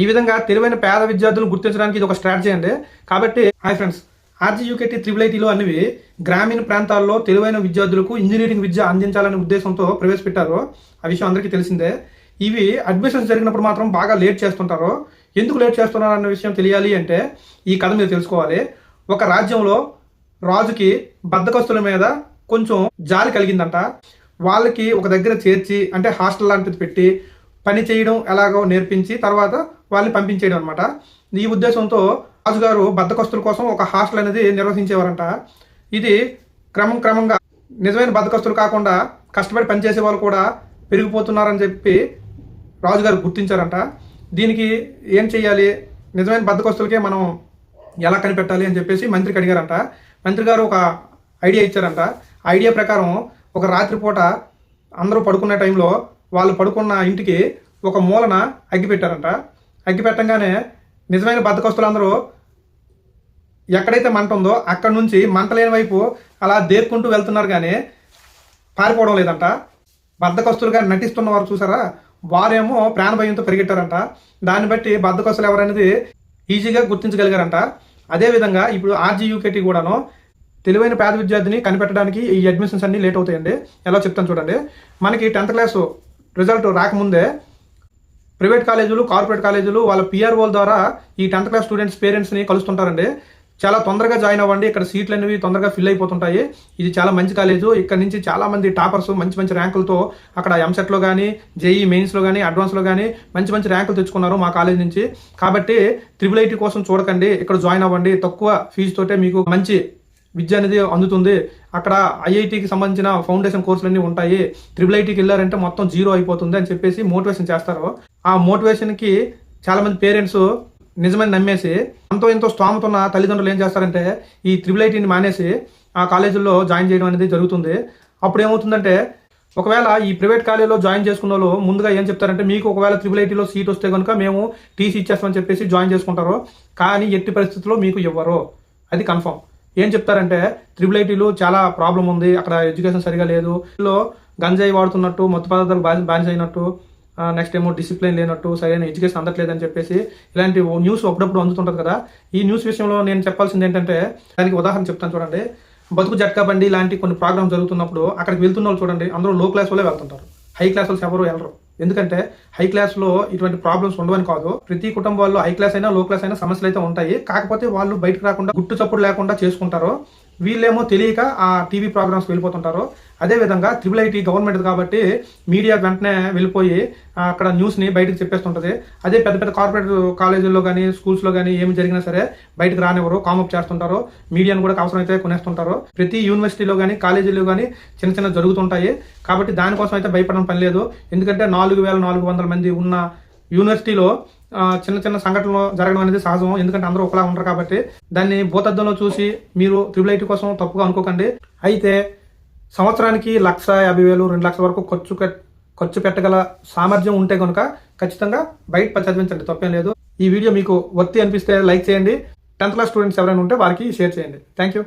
ఈ విధంగా తెలివైన పేద విద్యార్థులను గుర్తించడానికి ఇది ఒక స్ట్రాటజీ అండి. కాబట్టి హాయ్ ఫ్రెండ్స్ ఆర్జీయూకేటీ త్రిబుల్ ఐటీలో అనేవి గ్రామీణ ప్రాంతాల్లో తెలివైన విద్యార్థులకు ఇంజనీరింగ్ విద్య అందించాలనే ఉద్దేశంతో ప్రవేశపెట్టారు. ఆ విషయం అందరికీ తెలిసిందే. ఇవి అడ్మిషన్స్ జరిగినప్పుడు మాత్రం బాగా లేట్ చేస్తుంటారు. ఎందుకు లేట్ చేస్తున్నారు అన్న విషయం తెలియాలి అంటే ఈ కథ మీరు తెలుసుకోవాలి. ఒక రాజ్యంలో రాజుకి బద్దకస్తుల మీద కొంచెం జాలి కలిగిందంట. వాళ్ళకి ఒక దగ్గర చేర్చి అంటే హాస్టల్ లాంటిది పెట్టి పని చేయడం ఎలాగో నేర్పించి తర్వాత వాళ్ళని పంపించేయడం అనమాట ఈ ఉద్దేశంతో రాజుగారు బద్దకస్తుల కోసం ఒక హాస్టల్ అనేది నిర్వహించేవారంట. ఇది క్రమం క్రమంగా నిజమైన బద్దకస్తులు కాకుండా కష్టపడి పనిచేసే వాళ్ళు కూడా పెరిగిపోతున్నారని చెప్పి రాజుగారు గుర్తించారంట. దీనికి ఏం చేయాలి నిజమైన బద్దకస్తులకే మనం ఎలా కనిపెట్టాలి అని చెప్పేసి మంత్రికి అడిగారంట. మంత్రి గారు ఒక ఐడియా ఇచ్చారంట. ఐడియా ప్రకారం ఒక రాత్రిపూట అందరూ పడుకునే టైంలో వాళ్ళు పడుకున్న ఇంటికి ఒక మూలన అగ్గి పెట్టారంట. అగ్గి పెట్టంగానే నిజమైన బద్దకొస్తులందరూ ఎక్కడైతే మంట ఉందో అక్కడ నుంచి మంట లేని వైపు అలా దేక్కుంటూ వెళ్తున్నారు కానీ పారిపోవడం లేదంట. బద్దకొస్తులుగా నటిస్తున్న వారు చూసారా? వారేమో ప్రాణభయంతో పరిగెట్టారంట. దాన్ని బట్టి బద్దకొస్తులు ఎవరనేది ఈజీగా గుర్తించగలిగారంట. అదేవిధంగా ఇప్పుడు ఆర్జీయూకేటీ కూడాను తెలివైన పేద విద్యార్థిని కనిపెట్టడానికి ఈ అడ్మిషన్స్ అన్ని లేట్ అవుతాయండి. ఎలా చెప్తాను చూడండి. మనకి టెన్త్ క్లాస్ రిజల్ట్ రాకముందే ప్రైవేట్ కాలేజీలు కార్పొరేట్ కాలేజీలు వాళ్ళ పిఆర్ఓల ద్వారా ఈ టెన్త్ క్లాస్ స్టూడెంట్స్ పేరెంట్స్ని కలుస్తుంటారండి. చాలా తొందరగా జాయిన్ అవ్వండి. ఇక్కడ సీట్లు అనేవి తొందరగా ఫిల్ అయిపోతుంటాయి. ఇది చాలా మంచి కాలేజు. ఇక్కడ నుంచి చాలా మంది టాపర్స్ మంచి మంచి ర్యాంకులతో అక్కడ ఎంసెట్లో కానీ జేఈ మెయిన్స్లో కానీ అడ్వాన్స్లో కానీ మంచి మంచి ర్యాంకులు తెచ్చుకున్నారు మా కాలేజ్ నుంచి. కాబట్టి త్రిబుల్ ఐటీ కోసం చూడకండి. ఇక్కడ జాయిన్ అవ్వండి. తక్కువ ఫీజుతోటే మీకు మంచి విద్య అనేది అందుతుంది. అక్కడ ఐఐటికి సంబంధించిన ఫౌండేషన్ కోర్సులన్నీ ఉంటాయి. త్రిబుల్ ఐటీకి వెళ్ళారంటే మొత్తం జీరో అయిపోతుంది అని చెప్పేసి మోటివేషన్ చేస్తారు. ఆ మోటివేషన్కి చాలా మంది పేరెంట్స్ నిజమని నమ్మేసి అంతో ఎంతో స్తోమతున్న తల్లిదండ్రులు ఏం చేస్తారంటే ఈ త్రిబుల్ ఐటీని మానేసి ఆ కాలేజీల్లో జాయిన్ చేయడం అనేది జరుగుతుంది. అప్పుడు ఏమవుతుందంటే ఒకవేళ ఈ ప్రైవేట్ కాలేజీలో జాయిన్ చేసుకున్న వాళ్ళు ముందుగా ఏం చెప్తారంటే మీకు ఒకవేళ త్రిబుల్ ఐటీలో సీట్ వస్తే కనుక మేము టీసీ ఇచ్చేస్తామని చెప్పేసి జాయిన్ చేసుకుంటారు. కానీ ఎట్టి పరిస్థితుల్లో మీకు ఇవ్వరు. అది కన్ఫర్మ్. ఏం చెప్తారంటే త్రిబుల్ ఐటీలో చాలా ప్రాబ్లం ఉంది అక్కడ ఎడ్యుకేషన్ సరిగా లేదు లో గంజాయి వాడుతున్నట్టు మత్తు పదార్థాలు బాని బానిస అయినట్టు నెక్స్ట్ ఏమో డిసిప్లిన్ లేనట్టు సరైన ఎడ్యుకేషన్ అందట్లేదని చెప్పేసి ఇలాంటి ఓ న్యూస్ అప్పుడప్పుడు అందుతుంటుంది కదా. ఈ న్యూస్ విషయంలో నేను చెప్పాల్సింది ఏంటంటే దానికి ఉదాహరణ చెప్తాను చూడండి. బతుకు జట్కా బండి ఇలాంటి కొన్ని ప్రోగ్రామ్స్ జరుగుతున్నప్పుడు అక్కడికి వెళ్తున్న వాళ్ళు చూడండి అందరూ లో క్లాస్ వాళ్ళే వెళ్తుంటారు. హై క్లాస్ వాళ్ళు ఎవరు వెళ్ళరు. ఎందుకంటే హై క్లాస్లో ఇటువంటి ప్రాబ్లమ్స్ ఉండవని కాదు. ప్రతి కుటుంబాల్లో హై క్లాస్ అయినా లో క్లాస్ అయినా సమస్యలు అయితే ఉంటాయి. కాకపోతే వాళ్ళు బయటకు రాకుండా గుట్టు చప్పుడు లేకుండా చేసుకుంటారు. వీళ్ళేమో తెలియక ఆ టీవీ ప్రోగ్రామ్స్ వెళ్ళిపోతుంటారు. అదేవిధంగా త్రిబుల్ ఐటీ గవర్నమెంట్ కాబట్టి మీడియా వెంటనే వెళ్ళిపోయి అక్కడ న్యూస్ని బయటకు చెప్పేస్తుంటది. అదే పెద్ద పెద్ద కార్పొరేట్ కాలేజీల్లో కానీ స్కూల్స్లో కానీ ఏమి జరిగినా సరే బయటకు రానివ్వరు కామప్ చేస్తుంటారు. మీడియాను కూడా అవసరమైతే కొనేస్తుంటారు. ప్రతి యూనివర్సిటీలో కానీ కాలేజీలో కానీ చిన్న చిన్న జరుగుతుంటాయి. కాబట్టి దానికోసం అయితే భయపడడం పని లేదు. ఎందుకంటే నాలుగు వేల నాలుగు వందల మంది ఉన్న యూనివర్సిటీలో చిన్న చిన్న సంఘటనలు జరగడం అనేది సహజం. ఎందుకంటే అందరూ ఒకలా ఉంటారు కాబట్టి. దాన్ని భూతద్దంలో చూసి మీరు ట్రిపుల్ ఐటీ కోసం తప్పుగా అనుకోకండి. అయితే సంవత్సరానికి లక్ష యాభై వేలు రెండు లక్షల వరకు ఖర్చు ఖర్చు పెట్టగల సామర్థ్యం ఉంటే కనుక ఖచ్చితంగా బయట చదివించండి. తప్పేం లేదు. ఈ వీడియో మీకు వర్తి అనిపిస్తే లైక్ చేయండి. టెన్త్ క్లాస్ స్టూడెంట్స్ ఎవరైనా ఉంటే వారికి షేర్ చేయండి. Thank you